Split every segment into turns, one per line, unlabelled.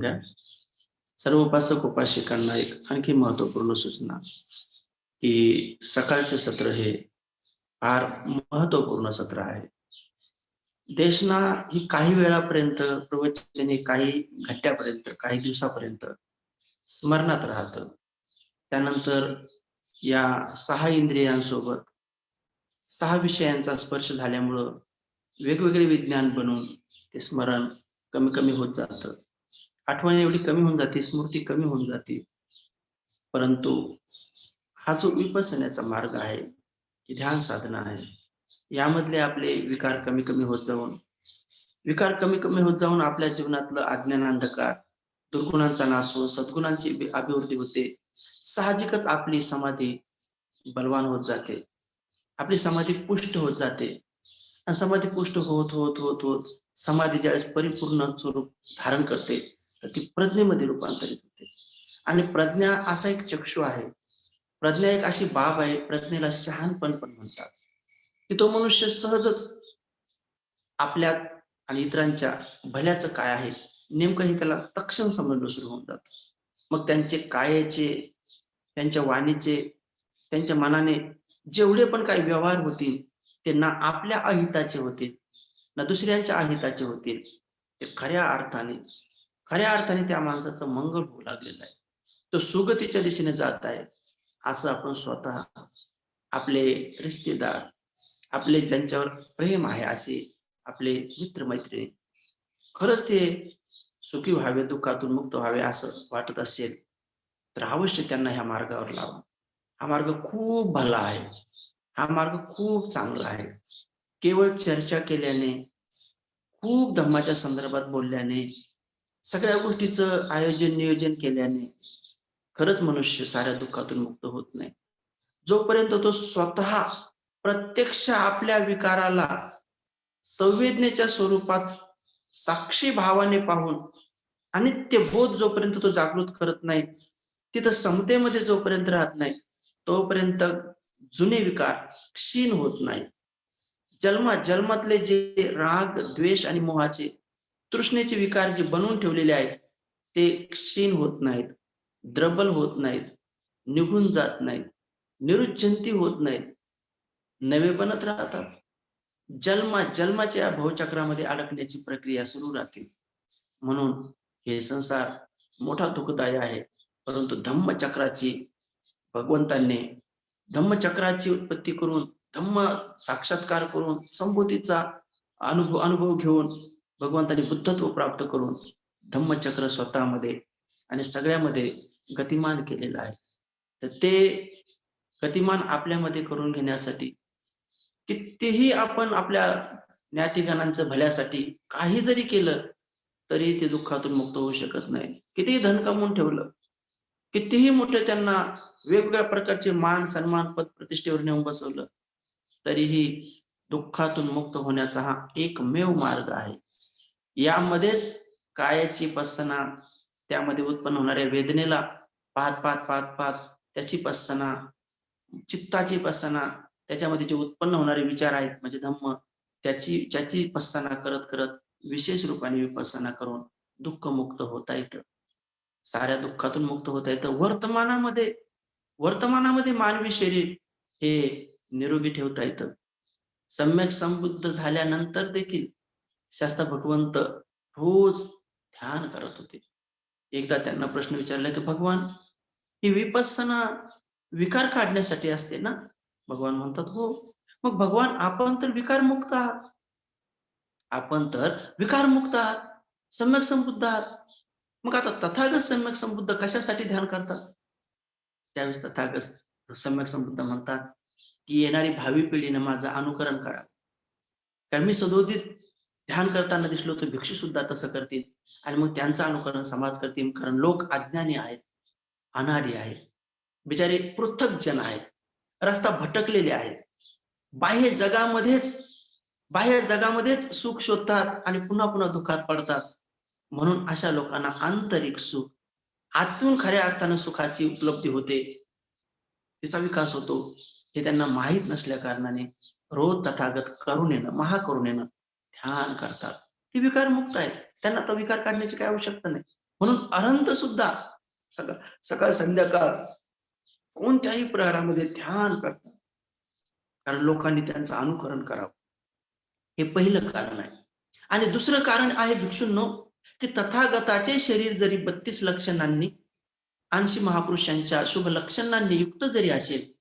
करून घ्या सर्व उपासक उपासिकांना एक आणखी महत्त्वपूर्ण सूचना की सकाळचे सत्र हे फार महत्त्वपूर्ण सत्र आहे. देशना ही काही वेळापर्यंत प्रवचन हे काही घट्ट्यापर्यंत काही दिवसापर्यंत स्मरणात राहतं. त्यानंतर या सहा इंद्रियांसोबत सहा विषयांचा स्पर्श झाल्यामुळं वेगवेगळे विज्ञान बनून ते स्मरण कमी कमी होत जातं. आठवण एवढी कमी होऊन जाते स्मृती कमी होऊन जाते. परंतु हा जो विपसण्याचा मार्ग आहे की ध्यान साधना आहे यामधले आपले विकार कमी कमी होत जाऊन विकार कमी कमी होत जाऊन आपल्या जीवनातलं अज्ञान अंधकार दुर्गुणांचा नाश होऊन सद्गुणांची अभिवृद्धी होते. साहजिकच आपली समाधी बलवान होत जाते. आपली समाधी पुष्ट होत जाते. आणि समाधी पुष्ट होत होत होत होत समाधी ज्यावेळेस परिपूर्ण स्वरूप धारण करते तर ती प्रज्ञेमध्ये रूपांतरित होते. आणि प्रज्ञा असा एक चक्षु आहे. प्रज्ञा एक अशी बाब आहे प्रज्ञेला शहाणपण पण म्हणतात. की तो मनुष्य सहजच आपल्या आणि इतरांच्या भल्याचं काय आहे नेमकं हे त्याला तक्षण समजणं सुरू होऊन जात. मग त्यांचे कायाचे त्यांच्या वाणीचे त्यांच्या मनाने जेवढे पण काही व्यवहार होतील ते ना आपल्या अहिताचे होतील ना दुसऱ्यांच्या अहिताचे होतील ते खऱ्या अर्थाने खऱ्या अर्थाने त्या माणसाचं मंगल होऊ लागलेलं आहे. तो सुगतीच्या दिशेने जात आहे असं आपण स्वतः आपले रिश्तेदार आपले ज्यांच्यावर प्रेम आहे असे आपले मित्र मैत्रिणी खरंच ते सुखी व्हावे दुःखातून मुक्त व्हावे असं वाटत असेल तर अवश्य त्यांना ह्या मार्गावर लावा. हा मार्ग खूप भला आहे. हा मार्ग खूप चांगला आहे. केवळ चर्चा केल्याने खूप धम्माच्या संदर्भात बोलल्याने सगळ्या गोष्टीचं आयोजन नियोजन केल्याने खरंच मनुष्य साऱ्या दुःखातून मुक्त होत नाही. जोपर्यंत तो स्वतः प्रत्यक्ष आपल्या विकाराला संवेदनेच्या स्वरूपात साक्षी भावाने पाहून ते बोध जोपर्यंत तो जागृत करत नाही तिथं समतेमध्ये जोपर्यंत राहत नाही तोपर्यंत जुने विकार क्षीण होत नाही. जन्मा जन्मातले जे राग द्वेष आणि मोहाचे तृष्णेचे विकार जे बनवून ठेवलेले आहेत ते क्षीण होत नाहीत द्रबल होत नाहीत निघून जात नाहीत निरुज्जंती होत नाहीत. नवे बनत राहतात. जन्मा जन्माच्या भवचक्रामध्ये अडकण्याची प्रक्रिया सुरू राहते. म्हणून हे संसार मोठा दुःखदायी आहे. परंतु धम्मचक्राची भगवंतांनी धम्मचक्राची उत्पत्ती करून धम्म साक्षात्कार करून संबोधीचा अनुभव अनुभव घेऊन भगवंतांनी बुद्धत्व प्राप्त करून धम्मचक्र स्वतःमध्ये आणि सगळ्यामध्ये गतिमान केलेलं आहे. तर ते गतिमान आपल्यामध्ये करून घेण्यासाठी कितीही आपण आपल्या ज्ञातिगणांचं भल्यासाठी काही जरी केलं तरी ते दुःखातून मुक्त होऊ शकत नाही. कितीही धन कमवून ठेवलं कितीही मोठे त्यांना वेगवेगळ्या प्रकारचे मान सन्मान पद प्रतिष्ठेवर नेऊन बसवलं तरीही दुःखातून मुक्त होण्याचा हा एकमेव मार्ग आहे. यामध्येच कायाची पसना त्यामध्ये उत्पन्न होणाऱ्या वेदनेला पाहत पाहत पाहत पाहत त्याची पसना चित्ताची पसना त्याच्यामध्ये जे उत्पन्न होणारे विचार आहेत म्हणजे धम्म त्याची त्याची पसना करत करत विशेष रूपाने विपसना करून दुःख मुक्त होता येतं. साऱ्या दुःखातून मुक्त होता येतं. वर्तमानामध्ये वर्तमानामध्ये मानवी शरीर हे निरोगी ठेवता येतं. सम्यक समबुद्ध झाल्यानंतर देखील शास्त्र भगवंत रोज ध्यान करत होते. एकदा त्यांना प्रश्न विचारला की भगवान ही विपसना विकार काढण्यासाठी असते ना? भगवान म्हणतात हो. मग भगवान आपण तर विकार मुक्त आहात. आपण तर विकार मुक्त आहात. सम्यक समृद्ध आहात. मग आता तथागत सम्यक समृद्ध कशासाठी ध्यान करतात? त्यावेळेस तथागत सम्यक समृद्ध म्हणतात की येणारी भावी पिढीनं माझं अनुकरण करा कारण मी सदोदित ध्यान करताना दिसलो तर भिक्षू सुद्धा तसं करतील. आणि मग त्यांचं अनुकरण समाज करतील. कारण लोक अज्ञानी आहेत अनाडी आहेत. बिचारे पृथक जन आहेत. रस्ता भटकलेले आहेत. बाह्य जगामध्येच बाह्य जगामध्येच सुख शोधतात आणि पुन्हा पुन्हा दुःखात पडतात. म्हणून अशा लोकांना आंतरिक सुख आतून खऱ्या अर्थानं सुखाची उपलब्धी होते. तिचा विकास होतो. हे त्यांना माहीत नसल्या कारणाने रोज तथागत करुणेनं महाकरुणेनं ध्यान करतात. ते विकार मुक्त आहेत. त्यांना तो विकार काढण्याची काही आवश्यकता नाही. म्हणून अनंत सुद्धा सकाळ सकाळ संध्याकाळ कोणत्याही प्रहारामध्ये ध्यान करतात. कारण लोकांनी त्यांचं अनुकरण करावं. हे पहिलं कारण आहे. आणि दुसरं कारण आहे भिक्षूंनो की तथागताचे शरीर जरी बत्तीस लक्षणांनी ऐंशी महापुरुषांच्या शुभ लक्षणांनी युक्त जरी असेल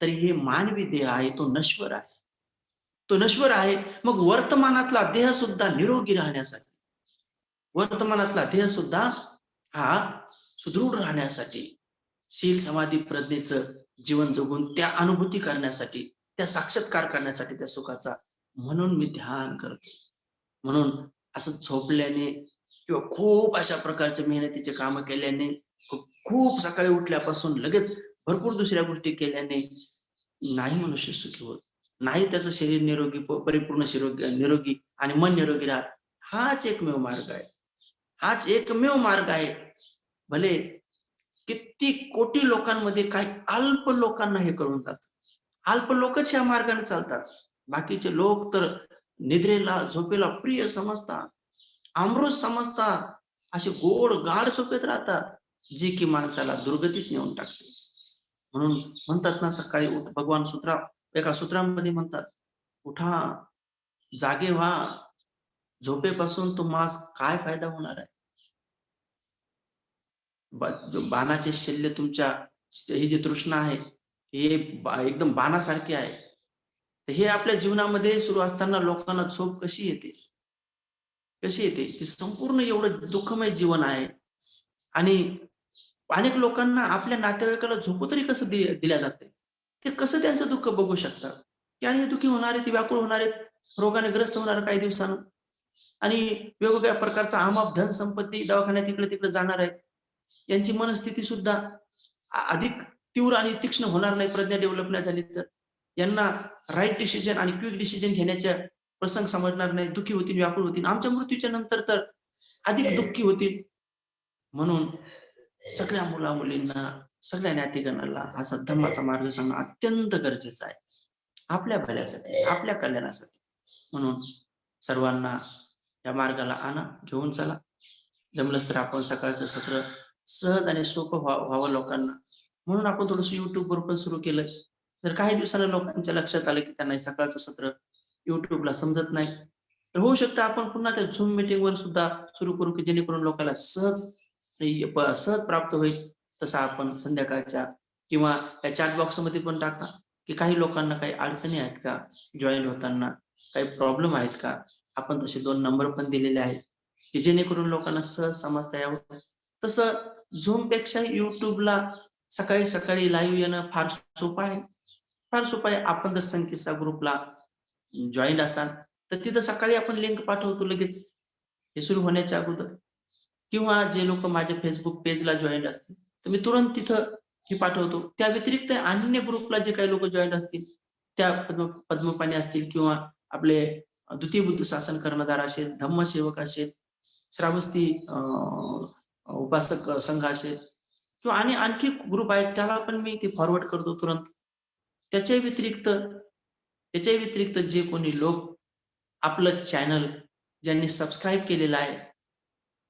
तरी हे मानवी देह आहे तो नश्वर आहे. तो नश्वर आहे. मग वर्तमानातला देह सुद्धा निरोगी राहण्यासाठी वर्तमानातला देह सुद्धा हा सुदृढ राहण्यासाठी शील समाधी प्रज्ञेचं जीवन जगून त्या अनुभूती करण्यासाठी त्या साक्षात्कार करण्यासाठी त्या सुखाचा म्हणून मी ध्यान करतो. म्हणून असं झोपल्याने किंवा खूप अशा प्रकारचे मेहनतीचे काम केल्याने खूप सकाळी उठल्यापासून लगेच भरपूर दुसऱ्या गोष्टी केल्याने नाही मनुष्य सुखी होत. नाही त्याचं शरीर निरोगी परिपूर्ण शिरोगी निरोगी आणि मन निरोगी राहत हाच एकमेव मार्ग आहे. हाच एकमेव मार्ग आहे. भले किती कोटी लोकांमध्ये काही अल्प लोकांना हे करून जात. अल्प लोकच या मार्गाने चालतात. बाकीचे लोक तर निद्रेला झोपेला प्रिय समजतात. अमृत समजतात. असे गोड गाढ झोपेत राहतात जे की माणसाला दुर्गतीत नेऊन टाकते. म्हणून म्हणतात ना सकाळी उठ भगवान सूत्रा एका सूत्रामध्ये म्हणतात उठा जागे व्हा. झोपेपासून तुम्हाला काय फायदा होणार आहे? बाणाचे शल्य तुमच्या ही जी तृष्णा आहे हे एकदम बाणासारखे आहे. तर हे आपल्या जीवनामध्ये सुरू असताना लोकांना झोप कशी येते? कशी येते? की संपूर्ण एवढं दुःखमय जीवन आहे. आणि अनेक लोकांना आपल्या नातेवाईकाला झोपू तरी कसं दिल्या जाते? ते कसं त्यांचं दुःख बघू शकतात की आणि दुःखी होणार आहे ते व्याकुळ होणार आहेत रोगाने ग्रस्त होणार काही दिवसानं? आणि वेगवेगळ्या प्रकारचा आमाप धन संपत्ती दवाखान्यात इकडे तिकडे जाणार आहे. यांची मनस्थिती सुद्धा अधिक तीव्र आणि तीक्ष्ण होणार नाही प्रज्ञा डेव्हलप नाही झाली तर. यांना राईट डिसिजन आणि क्विक डिसिजन घेण्याच्या प्रसंग समजणार नाही. दुःखी होतील व्याकुळ होतील. आमच्या मृत्यूच्या नंतर तर अधिक दुःखी होतील. म्हणून सगळ्या मुला मुलींना सगळ्या ज्ञातिगणाला हा सद्धर्माचा मार्ग सांगणं अत्यंत गरजेचं आहे. आपल्या भल्यासाठी आपल्या कल्याणासाठी. म्हणून सर्वांना या मार्गाला आणा घेऊन चला. जमलंच तर आपण सकाळचं सत्र सहज आणि सोपं व्हावं लोकांना. म्हणून आपण थोडस युट्यूबवर पण सुरू केलं. जर काही दिवसांना लोकांच्या लक्षात आलं की त्यांना सकाळचं सत्र युट्यूबला समजत नाही तर होऊ शकतं आपण पुन्हा त्या झूम मीटिंगवर सुद्धा सुरू करू की जेणेकरून लोकांना सहज सहज प्राप्त होईल. तसा आपण संध्याकाळच्या किंवा या चॅट बॉक्समध्ये पण टाका की काही लोकांना काही अडचणी आहेत का? जॉईन होताना काही प्रॉब्लेम आहेत का? आपण तसे दोन नंबर पण दिलेले आहेत की जेणेकरून लोकांना सहज समजता यावं. तसं झूमपेक्षा युट्यूबला सकाळी सकाळी लाईव्ह येणं फार सोपं आहे. फार सोपं आहे. आपण जर संकेतचा ग्रुपला जॉईन असाल तर तिथं सकाळी आपण लिंक पाठवतो लगेच. हे सुरू होण्याच्या अगोदर. किंवा जे लोक माझ्या फेसबुक पेजला जॉईन असतील तर मी तुरंत तिथं हे पाठवतो. त्या व्यतिरिक्त अन्य ग्रुपला जे काही लोक जॉईन असतील त्या पद्म पद्मपाणी असतील किंवा आपले द्वितीय बुद्ध शासन कर्णधार असेल धम्मसेवक असेल श्रावस्ती उपासक संघ असेल किंवा आणि आणखी ग्रुप आहेत त्याला पण मी ते फॉरवर्ड करतो तुरंत. त्याच्या व्यतिरिक्त त्याच्या व्यतिरिक्त जे कोणी लोक आपलं चॅनल ज्यांनी सबस्क्राईब केलेलं आहे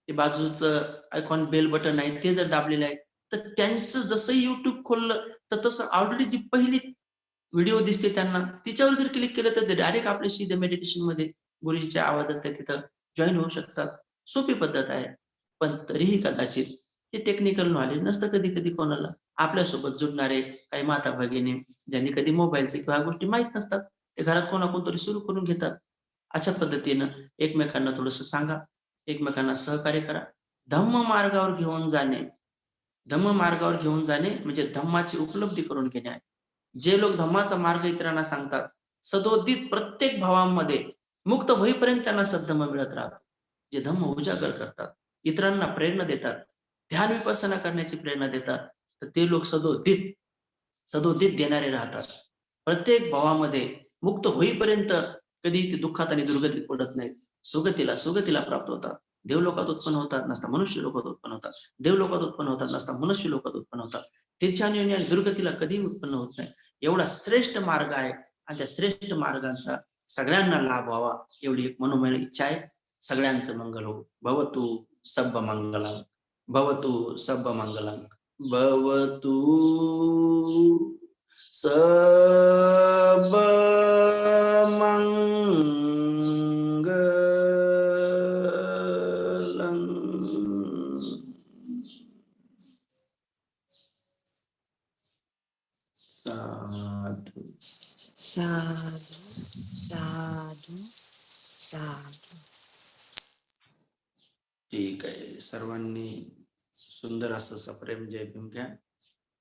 ते बाजूचं आयकॉन बेल बटन आहे ते जर दाबलेलं आहे तर त्यांचं जसं युट्यूब खोललं तर तसं ऑलरेडी जी पहिली व्हिडिओ दिसते त्यांना तिच्यावर जर क्लिक केलं तर ते डायरेक्ट आपल्या सीधे मेडिटेशनमध्ये गुरुजीच्या आवाजात ते तिथं जॉईन होऊ शकतात. सोपी पद्धत आहे. पण तरीही कदाचित हे टेक्निकल नॉलेज नसतं कधी कधी कोणाला. आपल्यासोबत जुडणारे काही माता भगिनी ज्यांनी कधी मोबाईलचे किंवा गोष्टी माहीत नसतात ते घरात कोणाकोण तरी सुरू करून घेतात. अशा पद्धतीनं एकमेकांना थोडस सांगा एकमेकांना सहकार्य करा. धम्म मार्गावर घेऊन जाणे धम्म मार्गावर घेऊन जाणे म्हणजे धम्माची उपलब्धी करून घेणे आहे. जे लोक धम्माचा मार्ग इतरांना सांगतात सदोदित प्रत्येक भावांमध्ये मुक्त होईपर्यंत त्यांना सद्धम्म मिळत राहतो. जे धम्म उजागर करतात इतरांना प्रेरणा देतात ध्यान विपसना करण्याची प्रेरणा देतात तर ते लोक सदोदित सदोदित देणारे राहतात. प्रत्येक भावामध्ये मुक्त होईपर्यंत कधी ते दुःखात आणि दुर्गतीत पडत नाहीत. सुगतीला सुगतीला प्राप्त होतात. देवलोकात उत्पन्न होतात नसता मनुष्य लोकात उत्पन्न होतात. देवलोकात उत्पन्न होतात नसता मनुष्य लोकात उत्पन्न होतात. तीर्थाने आणि दुर्गतीला कधीही उत्पन्न होत नाही. एवढा श्रेष्ठ मार्ग आहे आणि त्या श्रेष्ठ मार्गांचा सगळ्यांना लाभ व्हावा एवढी एक मनोमय इच्छा आहे. सगळ्यांचं मंगल हो. भवतु सब मंगलांग भवतु सब मंगलम भवतु सब मंगलम साधु
साधू साधू. साधू
ठीक आहे. सर्वांनी सुंदर असं सप्रेम जय भीम घ्या